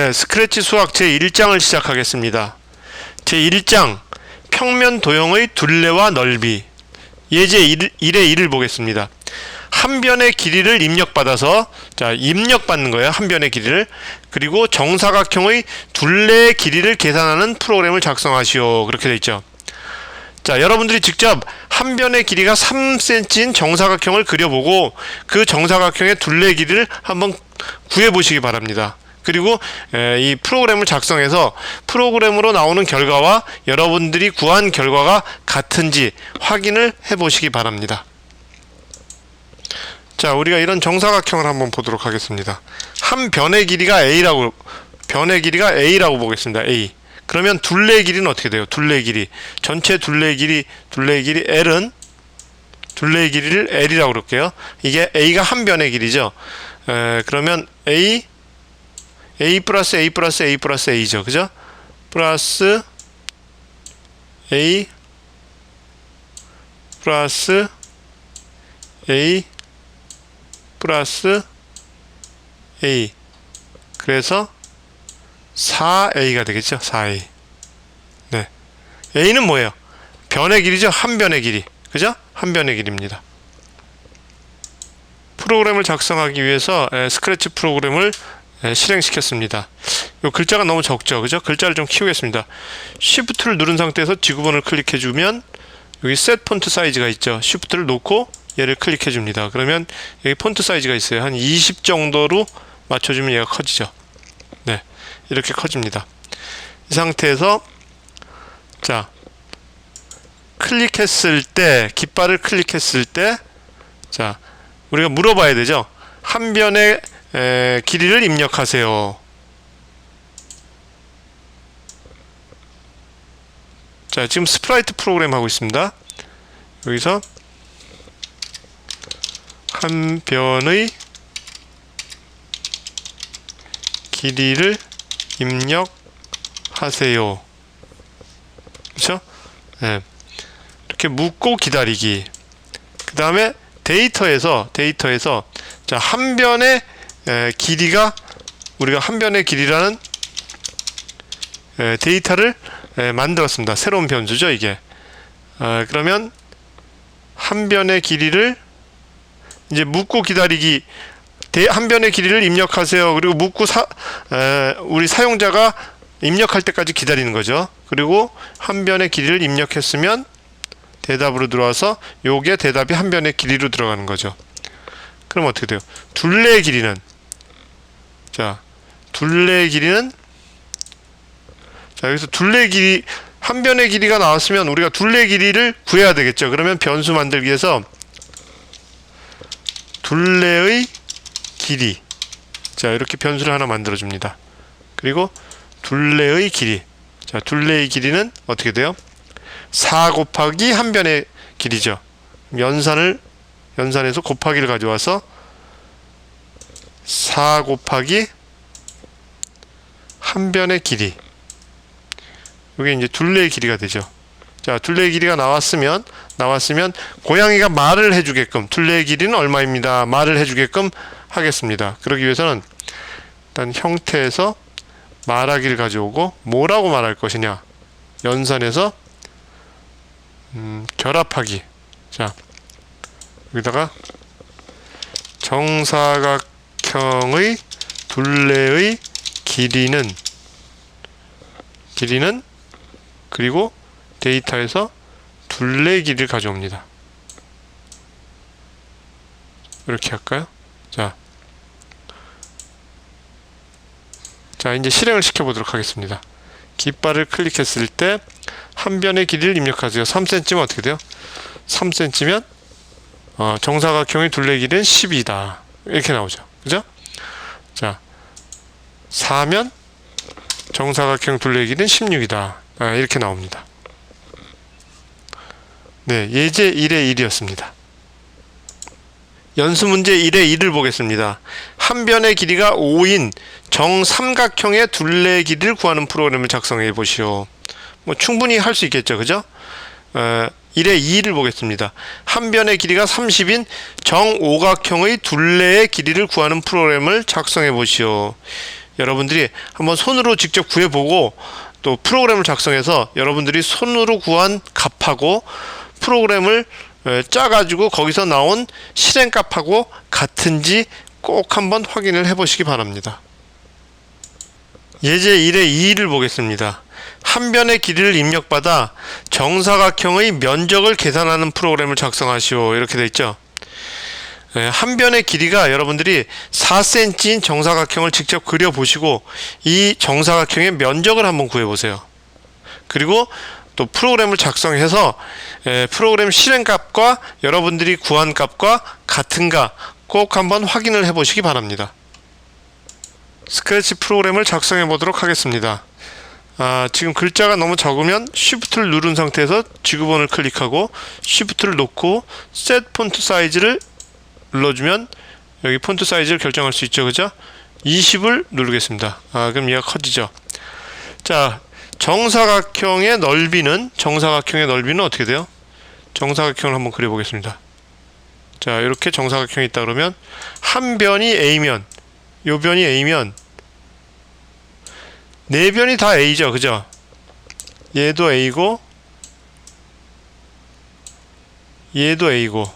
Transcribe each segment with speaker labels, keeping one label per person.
Speaker 1: 네, 스크래치 수학 제1장을 시작하겠습니다. 제1장 평면 도형의 둘레와 넓이 예제 1, 1의 1을 보겠습니다. 한 변의 길이를 입력받아서 자 입력받는 거예요. 한 변의 길이를 그리고 정사각형의 둘레의 길이를 계산하는 프로그램을 작성하시오. 그렇게 돼 있죠. 자, 여러분들이 직접 한 변의 길이가 3cm인 정사각형을 그려보고 그 정사각형의 둘레 길이를 한번 구해 보시기 바랍니다. 그리고 에, 이 프로그램을 작성해서 프로그램으로 나오는 결과와 여러분들이 구한 결과가 같은지 확인을 해 보시기 바랍니다. 자, 우리가 이런 정사각형을 한번 보도록 하겠습니다. 한 변의 길이가 a라고 변의 길이가 a라고 보겠습니다. a. 그러면 둘레 길이는 어떻게 돼요? 둘레 길이 전체 둘레 길이 둘레 길이 l은 둘레 길이를 l이라고 그럴게요. 이게 a가 한 변의 길이죠. 에, 그러면 a a 플러스 a 플러스 a 플러스 a죠, 그죠? 플러스 a 플러스 a 플러스 a. 그래서 4a가 되겠죠? 4a 네. A는 뭐예요? 변의 길이죠? 한 변의 길이. 그죠? 한 변의 길입니다. 프로그램을 작성하기 위해서 에, 스크래치 프로그램을 에, 실행시켰습니다 요 글자가 너무 적죠 그죠 글자를 좀 키우겠습니다 Shift를 누른 상태에서 지구본을 클릭해 주면 여기 셋 폰트 사이즈가 있죠 Shift를 놓고 얘를 클릭해 줍니다. 그러면 여기 폰트 사이즈가 있어요. 한 20 정도로 맞춰 주면 얘가 커지죠. 네. 이렇게 커집니다. 이 상태에서 자 클릭했을 때 깃발을 클릭했을 때 자 우리가 물어봐야 되죠. 한 변의 에, 길이를 입력하세요. 자 지금 스프라이트 프로그램 하고 있습니다. 여기서 한 변의 길이를 입력하세요. 그렇죠? 네. 이렇게 묻고 기다리기. 그 다음에 데이터에서 데이터에서 자 한 변의 에, 길이가 우리가 한 변의 길이라는 에, 데이터를 에, 만들었습니다. 새로운 변수죠 이게. 아, 그러면 한 변의 길이를 이제 묻고 기다리기 대, 한 변의 길이를 입력하세요. 그리고 묻고 사, 에, 우리 사용자가 입력할 때까지 기다리는 거죠. 그리고 한 변의 길이를 입력했으면 대답으로 들어와서 요게 대답이 한 변의 길이로 들어가는 거죠. 그럼 어떻게 돼요? 둘레의 길이는 자 둘레의 길이는 자 여기서 둘레 길이 한 변의 길이가 나왔으면 우리가 둘레 길이를 구해야 되겠죠. 그러면 변수 만들기 위해서 둘레의 길이. 자 이렇게 변수를 하나 만들어 줍니다. 그리고 둘레의 길이. 자 둘레의 길이는 어떻게 돼요? 4 곱하기 한 변의 길이죠. 연산을 연산해서 곱하기를 가져와서 4 곱하기 한 변의 길이 이게 이제 둘레의 길이가 되죠 자 둘레의 길이가 나왔으면 나왔으면 고양이가 말을 해주게끔 둘레의 길이는 얼마입니다. 말을 해주게끔 하겠습니다. 그러기 위해서는 일단 형태에서 말하기를 가져오고 뭐라고 말할 것이냐 연산에서 음, 결합하기 자 여기다가 정사각 형의 둘레의 길이는 길이는 그리고 데이터에서 둘레 길이를 가져옵니다. 이렇게 할까요? 자, 자 이제 실행을 시켜보도록 하겠습니다. 깃발을 클릭했을 때 한 변의 길이를 입력하세요. 3cm면 어떻게 돼요? 3cm면 어, 정사각형의 둘레 길이는 10이다. 이렇게 나오죠. 그죠? 자, 4면 정사각형 둘레 길이는 16이다. 아, 이렇게 나옵니다. 네, 예제 1의 1이었습니다. 연수 문제 1의 1을 보겠습니다. 한 변의 길이가 5인 정삼각형의 둘레 길이를 구하는 프로그램을 작성해 보시오. 뭐 충분히 할 수 있겠죠. 그죠? 어, 1의 2를 보겠습니다. 한 변의 길이가 30인 정오각형의 둘레의 길이를 구하는 프로그램을 작성해 보시오. 여러분들이 한번 손으로 직접 구해보고 또 프로그램을 작성해서 여러분들이 손으로 구한 값하고 프로그램을 에, 짜가지고 거기서 나온 실행값하고 같은지 꼭 한번 확인을 해보시기 바랍니다. 예제 1의 2를 보겠습니다. 한 변의 길이를 입력받아 정사각형의 면적을 계산하는 프로그램을 작성하시오. 이렇게 돼 있죠. 예, 한 변의 길이가 여러분들이 4cm인 정사각형을 직접 그려보시고 이 정사각형의 면적을 한번 구해보세요. 그리고 또 프로그램을 작성해서 예, 프로그램 실행값과 여러분들이 구한 값과 같은가 꼭 한번 확인을 해보시기 바랍니다. 스크래치 프로그램을 작성해 보도록 하겠습니다. 아, 지금 글자가 너무 적으면 Shift를 누른 상태에서 지구본을 클릭하고 Shift를 놓고 Set 폰트 사이즈를 눌러주면 여기 폰트 사이즈를 결정할 수 있죠, 그죠? 20을 누르겠습니다. 아, 그럼 얘가 커지죠. 자, 정사각형의 넓이는 정사각형의 넓이는 어떻게 돼요? 정사각형을 한번 그려보겠습니다. 자, 이렇게 정사각형이 있다 그러면 한 변이 A면 요 변이 A면 네 변이 다 A죠, 그죠? 얘도 A고 얘도 A고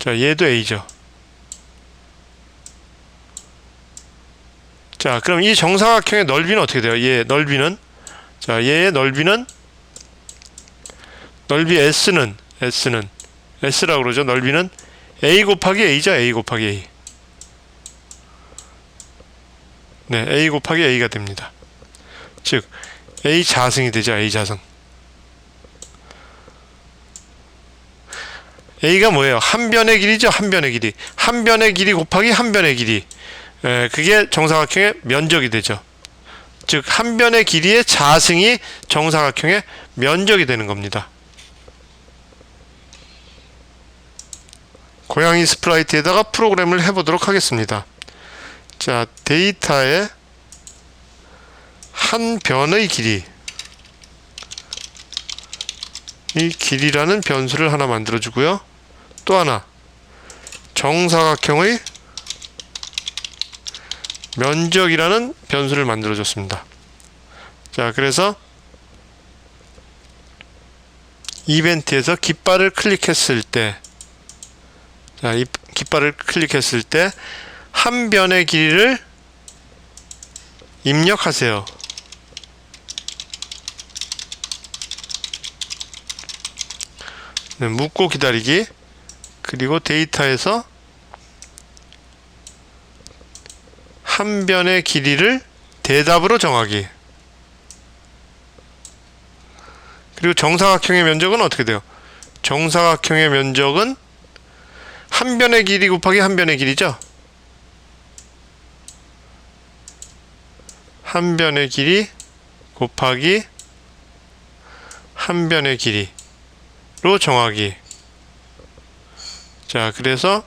Speaker 1: 자, 얘도 A죠. 자, 그럼 이 정사각형의 넓이는 어떻게 돼요? 얘 넓이는 자, 얘의 넓이는 넓이 S는 S는 S라고 그러죠. 넓이는 A 곱하기 A죠. A 곱하기 A. 네, A 곱하기 A가 됩니다. 즉 A 자승이 되죠. A 자승. A가 뭐예요? 한 변의 길이죠. 한 변의 길이. 한 변의 길이 곱하기 한 변의 길이. 에, 그게 정사각형의 면적이 되죠. 즉 한 변의 길이의 자승이 정사각형의 면적이 되는 겁니다. 고양이 스프라이트에다가 프로그램을 해보도록 하겠습니다. 자, 데이터에 한 변의 길이 이 길이라는 변수를 하나 만들어 주고요. 또 하나 정사각형의 면적이라는 변수를 만들어 줬습니다. 자, 그래서 이벤트에서 깃발을 클릭했을 때 자, 이 깃발을 클릭했을 때 한 변의 길이를 입력하세요. 네, 묻고 기다리기 그리고 데이터에서 한 변의 길이를 대답으로 정하기 그리고 정사각형의 면적은 어떻게 돼요? 정사각형의 면적은 한 변의 길이 곱하기 한 변의 길이죠. 한 변의 길이 곱하기 한 변의 길이로 정하기. 자, 그래서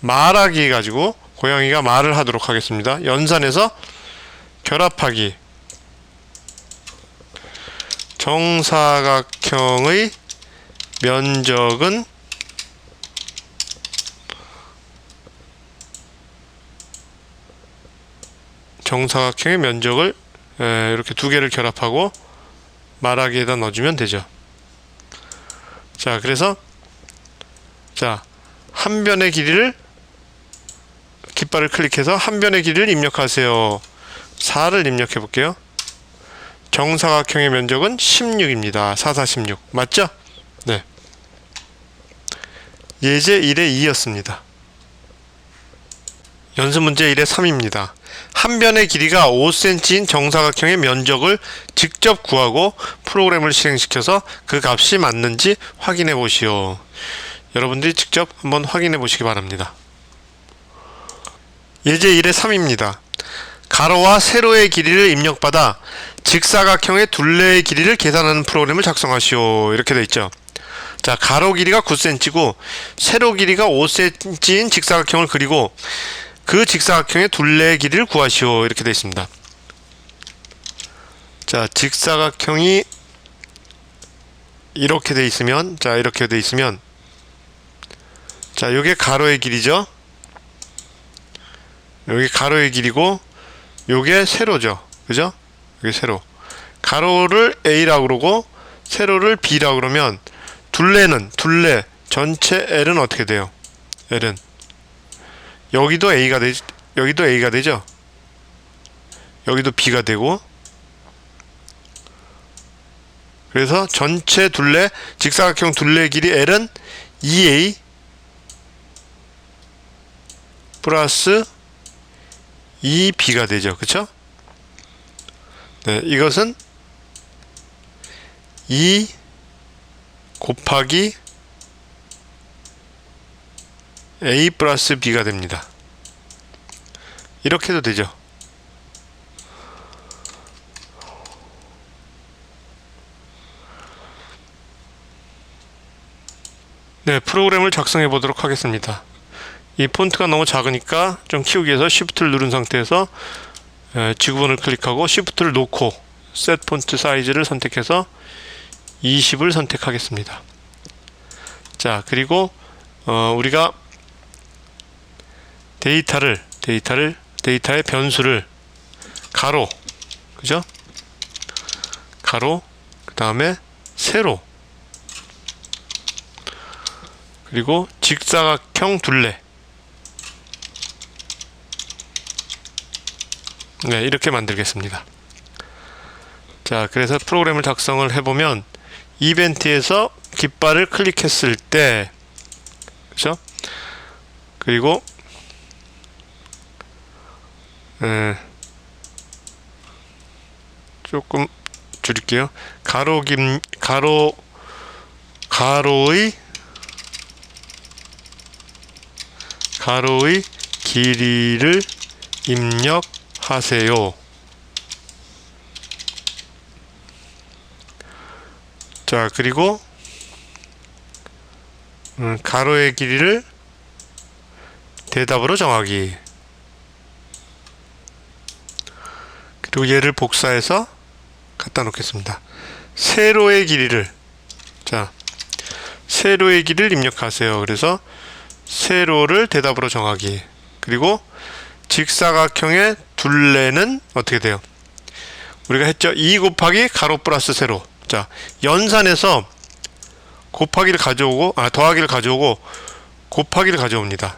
Speaker 1: 말하기 가지고 고양이가 말을 하도록 하겠습니다. 연산해서 결합하기. 정사각형의 면적은 정사각형의 면적을 에, 이렇게 두 개를 결합하고 말하기에다 넣어주면 되죠. 자, 그래서 자, 한 변의 길이를 깃발을 클릭해서 한 변의 길이를 입력하세요. 4를 입력해 볼게요. 정사각형의 면적은 16입니다. 4, 4, 16. 맞죠? 네. 예제 1의 2였습니다. 연습 문제 1의 3입니다. 한 변의 길이가 5cm인 정사각형의 면적을 직접 구하고 프로그램을 실행시켜서 그 값이 맞는지 확인해 보시오. 여러분들이 직접 한번 확인해 보시기 바랍니다. 예제 1의 3입니다. 가로와 세로의 길이를 입력받아 직사각형의 둘레의 길이를 계산하는 프로그램을 작성하시오. 이렇게 돼 있죠. 자, 가로 길이가 9cm고 세로 길이가 5cm인 직사각형을 그리고 그 직사각형의 둘레의 길이를 구하시오. 이렇게 되어 있습니다. 자, 직사각형이 이렇게 돼 있으면 자, 이렇게 돼 있으면 자, 요게 가로의 길이죠. 여기 가로의 길이고 요게 세로죠. 그죠? 여기 세로. 가로를 A라고 그러고 세로를 B라고 그러면 둘레는 둘레 전체 L은 어떻게 돼요? L은 여기도 A가 되 여기도 A가 되죠. 여기도 B가 되고 그래서 전체 둘레 직사각형 둘레 길이 L은 2A 플러스 2B가 되죠. 그쵸? 네, 이것은 2 곱하기 A 플러스 B가 됩니다. 이렇게 해도 되죠. 네, 프로그램을 작성해 보도록 하겠습니다. 이 폰트가 너무 작으니까 좀 키우기 위해서 Shift를 누른 상태에서 에, 지구본을 클릭하고 Shift를 놓고 셋 폰트 사이즈를 선택해서 20을 선택하겠습니다. 자, 그리고 어, 우리가 데이터를 데이터를 데이터의 변수를 가로 그죠? 가로 그 다음에 세로. 그리고 직사각형 둘레. 네 이렇게 만들겠습니다. 자 그래서 프로그램을 작성을 해보면 이벤트에서 깃발을 클릭했을 때 그죠? 그리고 에, 조금 줄일게요 가로 김 가로 가로의 가로의 길이를 입력하세요. 자, 그리고 음, 가로의 길이를 대답으로 정하기. 그리고 얘를 복사해서 갖다 놓겠습니다. 세로의 길이를 자, 세로의 길이를 입력하세요. 그래서 세로를 대답으로 정하기. 그리고 직사각형의 둘레는 어떻게 돼요? 우리가 했죠. 2 곱하기 가로 플러스 세로. 자, 연산에서 곱하기를 가져오고, 아, 더하기를 가져오고, 곱하기를 가져옵니다.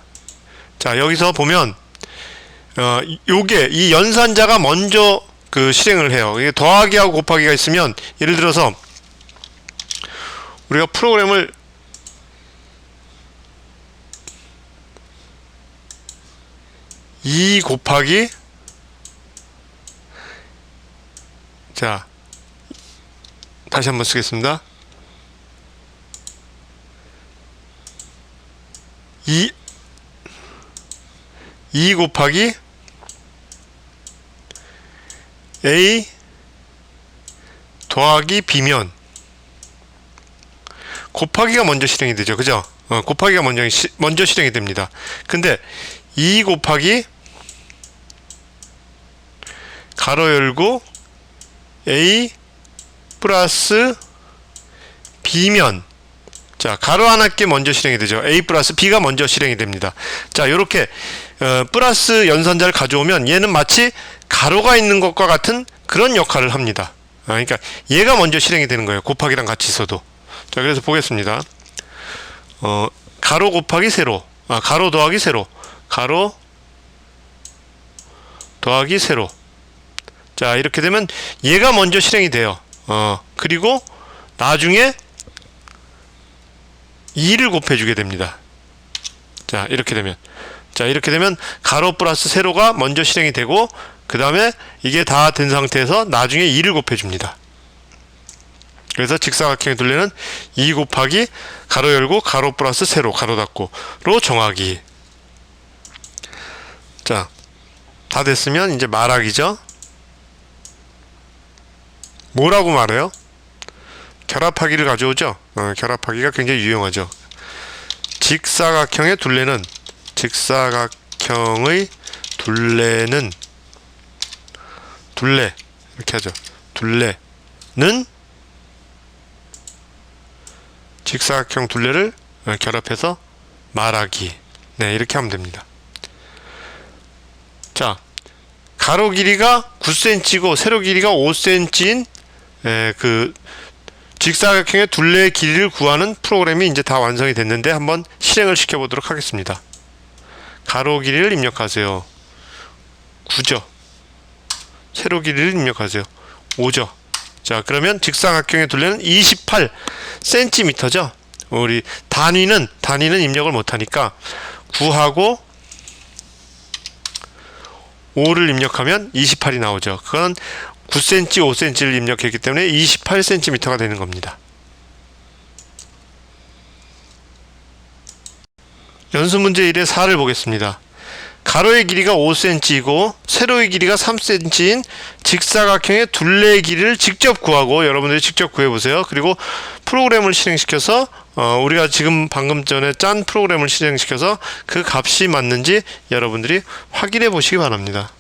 Speaker 1: 자, 여기서 보면, 어, 요게, 이 연산자가 먼저 그 실행을 해요. 이게 더하기하고 곱하기가 있으면, 예를 들어서, 우리가 프로그램을 2 곱하기 자 다시 한번 쓰겠습니다. 2 2 곱하기 a 더하기 b면 곱하기가 먼저 실행이 되죠. 그죠? 어, 곱하기가 먼저, 시, 먼저 실행이 됩니다. 근데 2 곱하기 가로 열고 a 플러스 b면 자 가로 하나 께 먼저 실행이 되죠 a 플러스 b가 먼저 실행이 됩니다 자 요렇게 어, 플러스 연산자를 가져오면 얘는 마치 가로가 있는 것과 같은 그런 역할을 합니다. 아, 그러니까 얘가 먼저 실행이 되는 거예요. 곱하기랑 같이 있어도. 자 그래서 보겠습니다. 어, 가로 곱하기 세로. 아, 가로 더하기 세로. 가로 더하기 세로. 자 이렇게 되면 얘가 먼저 실행이 돼요. 어 그리고 나중에 2를 곱해 주게 됩니다. 자 이렇게 되면. 자 이렇게 되면 가로 플러스 세로가 먼저 실행이 되고 그 다음에 이게 다 된 상태에서 나중에 2를 곱해줍니다 그래서 직사각형의 둘레는 2 곱하기 가로 열고 가로 플러스 세로 가로 닫고로 정하기 자 다 됐으면 이제 말하기죠 뭐라고 말해요? 결합하기를 가져오죠. 어, 결합하기가 굉장히 유용하죠. 직사각형의 둘레는 직사각형의 둘레는 둘레 이렇게 하죠. 둘레는 직사각형 둘레를 어, 결합해서 말하기. 네, 이렇게 하면 됩니다. 자, 가로 길이가 9cm고 세로 길이가 5cm인 그 직사각형의 둘레의 길이를 구하는 프로그램이 이제 다 완성이 됐는데 한번 실행을 시켜 보도록 하겠습니다. 가로 길이를 입력하세요. 9죠. 세로 길이를 입력하세요. 5죠. 자, 그러면 직사각형의 둘레는 28cm죠. 우리 단위는 단위는 입력을 못 하니까 9하고 5를 입력하면 28이 나오죠. 그건 9cm, 5cm를 입력했기 때문에 28cm가 되는 겁니다. 연수 문제 1의 4를 보겠습니다. 가로의 길이가 5cm이고 세로의 길이가 3cm인 직사각형의 둘레의 길이를 직접 구하고 여러분들이 직접 구해 보세요. 그리고 프로그램을 실행시켜서 어, 우리가 지금 방금 전에 짠 프로그램을 실행시켜서 그 값이 맞는지 여러분들이 확인해 보시기 바랍니다.